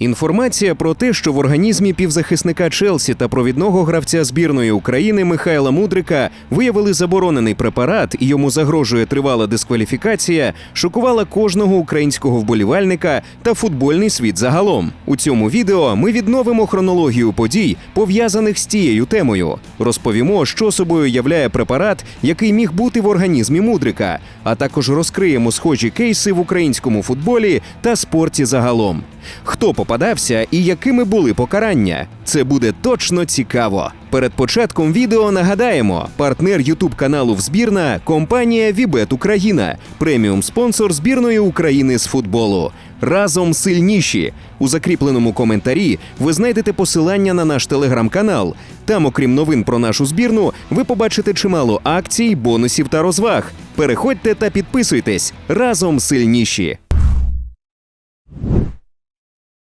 Інформація про те, що в організмі півзахисника Челсі та провідного гравця збірної України Михайла Мудрика виявили заборонений препарат і йому загрожує тривала дискваліфікація, шокувала кожного українського вболівальника та футбольний світ загалом. У цьому відео ми відновимо хронологію подій, пов'язаних з цією темою. Розповімо, що собою являє препарат, який міг бути в організмі Мудрика, а також розкриємо схожі кейси в українському футболі та спорті загалом. Хто попадався і якими були покарання? Це буде точно цікаво. Перед початком відео нагадаємо: партнер Ютуб каналу Взбірна компанія Вібет Україна, преміум спонсор збірної України з футболу. Разом сильніші. У закріпленому коментарі ви знайдете посилання на наш телеграм-канал. Там, окрім новин про нашу збірну, ви побачите чимало акцій, бонусів та розваг. Переходьте та підписуйтесь разом сильніші.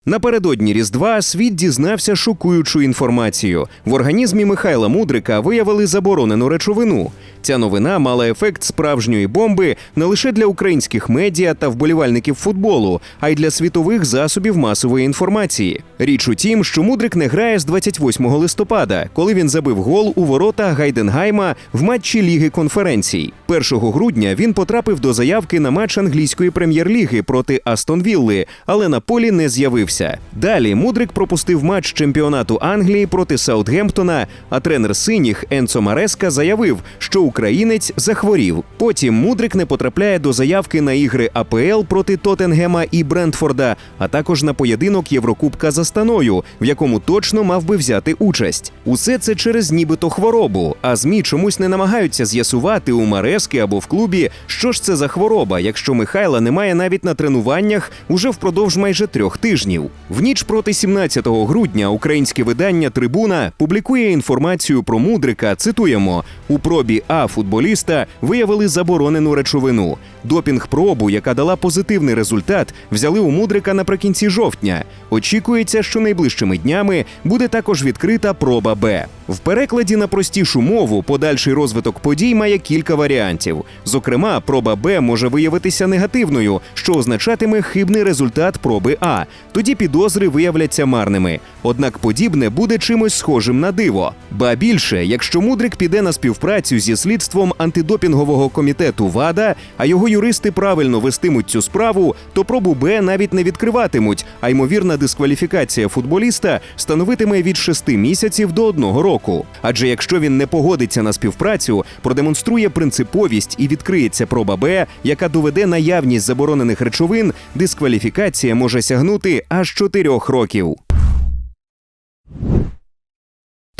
Напередодні Різдва світ дізнався шокуючу інформацію. В організмі Михайла Мудрика виявили заборонену речовину. Ця новина мала ефект справжньої бомби не лише для українських медіа та вболівальників футболу, а й для світових засобів масової інформації. Річ у тім, що Мудрик не грає з 28 листопада, коли він забив гол у ворота Гайденгайма в матчі Ліги конференцій. 1 грудня він потрапив до заявки на матч англійської прем'єр-ліги проти Астон Вілли, але на полі не з'явився. Далі Мудрик пропустив матч чемпіонату Англії проти Саутгемптона, а тренер синіх Енцо Мареска заявив, що українець захворів. Потім Мудрик не потрапляє до заявки на ігри АПЛ проти Тоттенгема і Брентфорда, а також на поєдинок Єврокубка з Астаною, в якому точно мав би взяти участь. Усе це через нібито хворобу. А змі чомусь не намагаються з'ясувати у Марески або в клубі, що ж це за хвороба, якщо Михайла немає навіть на тренуваннях уже впродовж майже трьох тижнів. В ніч проти 17 грудня українське видання Трибуна публікує інформацію про Мудрика. Цитуємо: у пробі А футболіста виявили заборонену речовину. Допінг-пробу, яка дала позитивний результат, взяли у Мудрика наприкінці жовтня. Очікується, що найближчими днями буде також відкрита проба Б. В перекладі на простішу мову подальший розвиток подій має кілька варіантів. Зокрема, проба Б може виявитися негативною, що означатиме хибний результат проби А. Тоді підозри виявляться марними. Однак подібне буде чимось схожим на диво. Ба більше, якщо Мудрик піде на співпрацю зі слідством антидопінгового комітету ВАДА, а його юристи правильно вестимуть цю справу, то пробу Б навіть не відкриватимуть, а ймовірна дискваліфікація футболіста становитиме від 6 місяців до одного року. Адже якщо він не погодиться на співпрацю, продемонструє принциповість і відкриється проба Б, яка доведе наявність заборонених речовин, дискваліфікація може сягнути аж 4 років.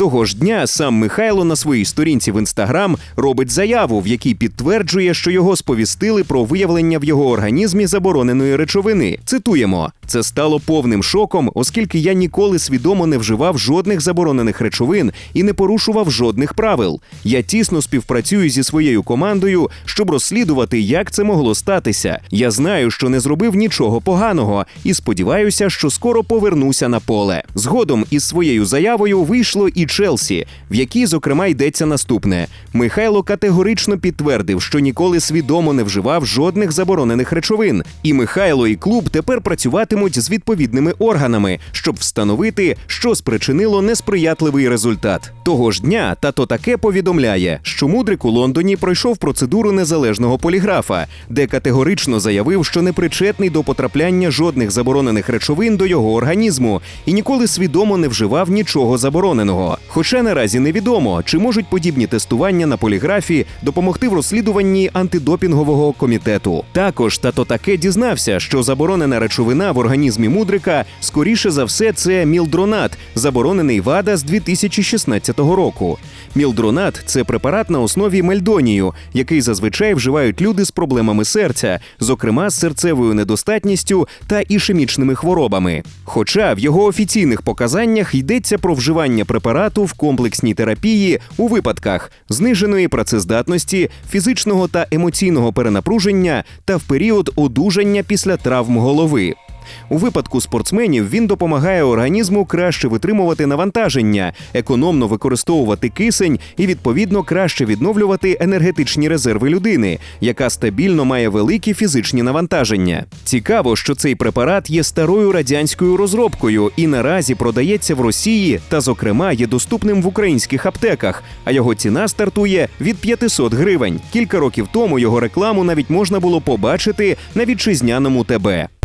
Того ж дня сам Михайло на своїй сторінці в інстаграм робить заяву, в якій підтверджує, що його сповістили про виявлення в його організмі забороненої речовини. Цитуємо: це стало повним шоком, оскільки я ніколи свідомо не вживав жодних заборонених речовин і не порушував жодних правил. Я тісно співпрацюю зі своєю командою, щоб розслідувати, як це могло статися. Я знаю, що не зробив нічого поганого, і сподіваюся, що скоро повернуся на поле. Згодом із своєю заявою вийшло і Челсі, в якій, зокрема, йдеться наступне: Михайло категорично підтвердив, що ніколи свідомо не вживав жодних заборонених речовин. І Михайло і клуб тепер працюватимуть з відповідними органами, щоб встановити, що спричинило несприятливий результат. Того ж дня тато таке повідомляє, що мудрик у Лондоні пройшов процедуру незалежного поліграфа, де категорично заявив, що не причетний до потрапляння жодних заборонених речовин до його організму і ніколи свідомо не вживав нічого забороненого. Хоча наразі невідомо, чи можуть подібні тестування на поліграфі допомогти в розслідуванні антидопінгового комітету. Також тато таке дізнався, що заборонена речовина в організмі мудрика скоріше за все це мілдронат, заборонений ВАДА з 2016 року. Мілдронат це препарат на основі мельдонію, який зазвичай вживають люди з проблемами серця, зокрема з серцевою недостатністю та ішемічними хворобами. Хоча в його офіційних показаннях йдеться про вживання препарату в комплексній терапії у випадках зниженої працездатності, фізичного та емоційного перенапруження та в період одужання після травм голови. У випадку спортсменів він допомагає організму краще витримувати навантаження, економно використовувати кисень і відповідно краще відновлювати енергетичні резерви людини, яка стабільно має великі фізичні навантаження. Цікаво, що цей препарат є старою радянською розробкою і наразі продається в Росії та, зокрема, є доступним в українських аптеках. А його ціна стартує від 500 гривень. Кілька років тому його рекламу навіть можна було побачити на вітчизняному ТБ.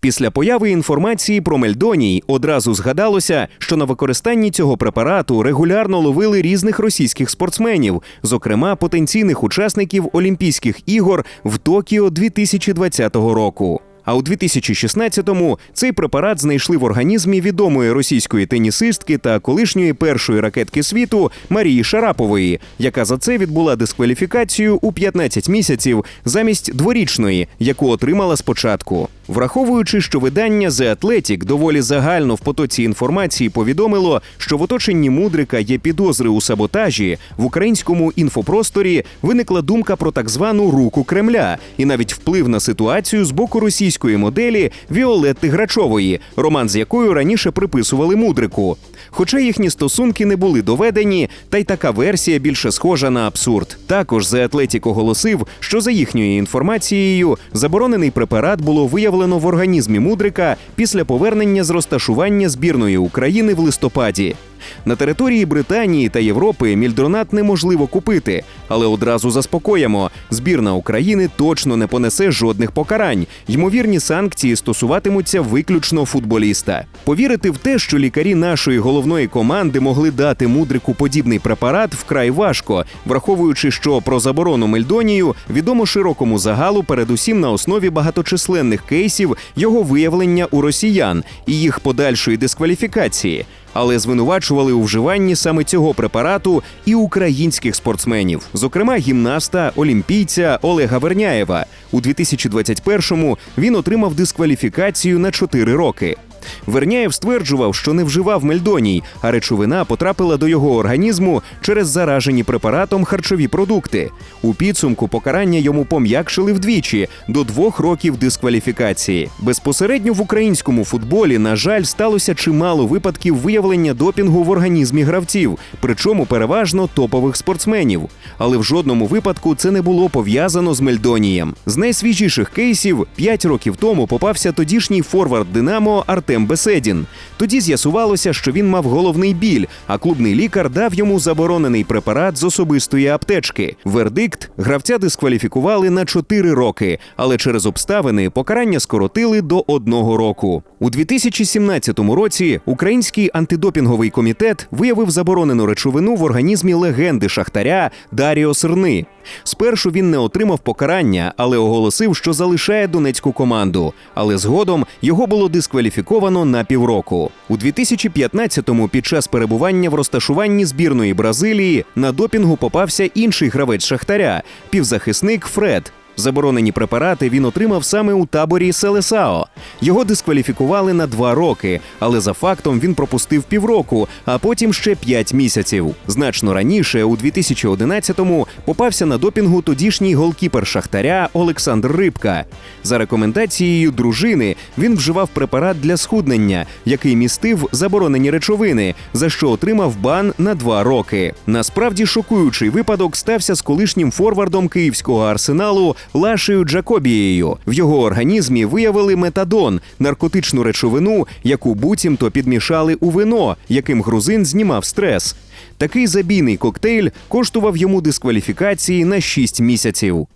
Після появи інформації про мельдоній одразу згадалося, що на використанні цього препарату регулярно ловили різних російських спортсменів, зокрема потенційних учасників Олімпійських ігор в Токіо 2020 року. А у 2016-му цей препарат знайшли в організмі відомої російської тенісистки та колишньої першої ракетки світу Марії Шарапової, яка за це відбула дискваліфікацію у 15 місяців замість дворічної, яку отримала спочатку. Враховуючи, що видання The Athletic доволі загально в потоці інформації повідомило, що в оточенні мудрика є підозри у саботажі, в українському інфопросторі виникла думка про так звану руку Кремля і навіть вплив на ситуацію з боку російської моделі Віолетти Грачової, роман з якою раніше приписували мудрику. Хоча їхні стосунки не були доведені, та й така версія більше схожа на абсурд. Також The Athletic оголосив, що за їхньою інформацією заборонений препарат було виявлено в організмі мудрика після повернення з розташування збірної України в листопаді. На території Британії та Європи мільдронат неможливо купити, але одразу заспокоїмо: збірна України точно не понесе жодних покарань. Ймовірні санкції стосуватимуться виключно футболіста. Повірити в те, що лікарі нашої головної команди могли дати мудрику подібний препарат, вкрай важко, враховуючи, що про заборону мельдонію відомо широкому загалу, передусім на основі багаточисленних кейсів його виявлення у росіян і їх подальшої дискваліфікації але звинувачували у вживанні саме цього препарату і українських спортсменів, зокрема гімнаста олімпійця Олега Верняєва. У 2021-му він отримав дискваліфікацію на 4 роки. Верняєв стверджував, що не вживав мельдоній, а речовина потрапила до його організму через заражені препаратом харчові продукти. У підсумку покарання йому пом'якшили вдвічі до двох років дискваліфікації. Безпосередньо в українському футболі, на жаль, сталося чимало випадків виявлення допінгу в організмі гравців, причому переважно топових спортсменів. Але в жодному випадку це не було пов'язано з мельдонієм. З найсвіжіших кейсів п'ять років тому попався тодішній форвард Динамо Артем Беседін. Тоді з'ясувалося, що він мав головний біль, а клубний лікар дав йому заборонений препарат з особистої аптечки. Вердикт гравця дискваліфікували на 4 роки, але через обставини покарання скоротили до одного року. У 2017 році Український антидопінговий комітет виявив заборонену речовину в організмі легенди Шахтаря Даріо Сирни. Спершу він не отримав покарання, але оголосив, що залишає донецьку команду. Але згодом його було дискваліфіковано на півроку. У 2015-му під час перебування в розташуванні збірної Бразилії на допінгу попався інший гравець Шахтаря півзахисник Фред. Заборонені препарати він отримав саме у таборі Селесао. Його дискваліфікували на два роки, але за фактом він пропустив півроку, а потім ще п'ять місяців. Значно раніше, у 2011-му, попався на допінгу тодішній голкіпер Шахтаря Олександр Рибка. За рекомендацією дружини він вживав препарат для схуднення, який містив заборонені речовини, за що отримав бан на два роки. Насправді шокуючий випадок стався з колишнім форвардом київського арсеналу Лашею Джакобією. В його організмі виявили метадон, наркотичну речовину, яку буцімто підмішали у вино, яким грузин знімав стрес. Такий забійний коктейль коштував йому дискваліфікації на 6 місяців.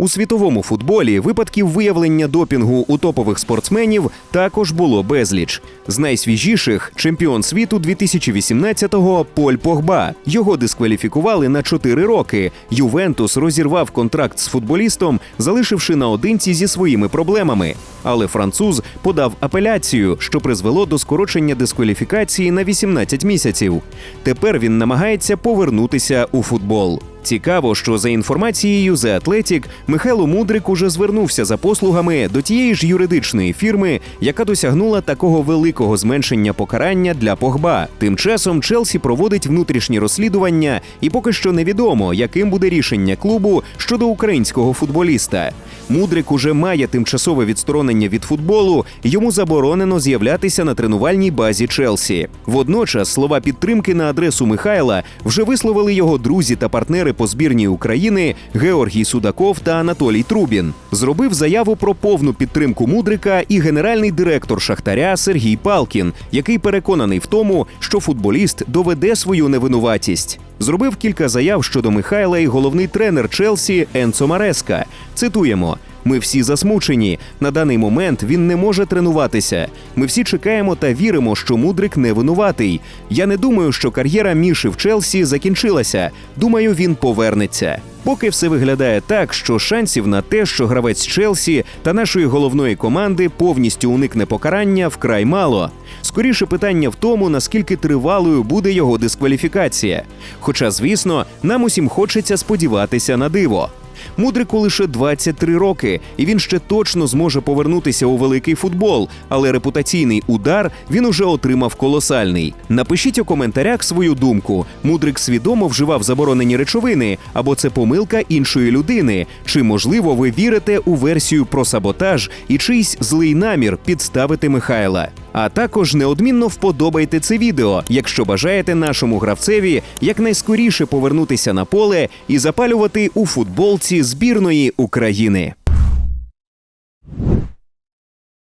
У світовому футболі випадків виявлення допінгу у топових спортсменів також було безліч. З найсвіжіших чемпіон світу 2018-го Поль Погба. Його дискваліфікували на 4 роки. Ювентус розірвав контракт з футболістом, залишивши наодинці зі своїми проблемами. Але француз подав апеляцію, що призвело до скорочення дискваліфікації на 18 місяців. Тепер він намагається повернутися у футбол. Цікаво, що за інформацією The Athletic, Михайло Мудрик уже звернувся за послугами до тієї ж юридичної фірми, яка досягнула такого великого зменшення покарання для Погба. Тим часом Челсі проводить внутрішні розслідування, і поки що невідомо, яким буде рішення клубу щодо українського футболіста. Мудрик уже має тимчасове відсторонення від футболу, йому заборонено з'являтися на тренувальній базі Челсі. Водночас слова підтримки на адресу Михайла вже висловили його друзі та партнери по збірній України Георгій Судаков та Анатолій Трубін. Зробив заяву про повну підтримку Мудрика і генеральний директор Шахтаря Сергій Палкін, який переконаний в тому, що футболіст доведе свою невинуватість. Зробив кілька заяв щодо Михайла і головний тренер Челсі Енцо Мареска. Цитуємо. Ми всі засмучені. На даний момент він не може тренуватися. Ми всі чекаємо та віримо, що мудрик не винуватий. Я не думаю, що кар'єра Міші в Челсі закінчилася. Думаю, він повернеться. Поки все виглядає так, що шансів на те, що гравець Челсі та нашої головної команди повністю уникне покарання, вкрай мало. Скоріше питання в тому, наскільки тривалою буде його дискваліфікація. Хоча, звісно, нам усім хочеться сподіватися на диво. Мудрику лише 23 роки, і він ще точно зможе повернутися у великий футбол, але репутаційний удар він уже отримав колосальний. Напишіть у коментарях свою думку: мудрик свідомо вживав заборонені речовини, або це помилка іншої людини. Чи можливо ви вірите у версію про саботаж і чийсь злий намір підставити Михайла? А також неодмінно вподобайте це відео, якщо бажаєте нашому гравцеві якнайскоріше повернутися на поле і запалювати у футболці збірної України.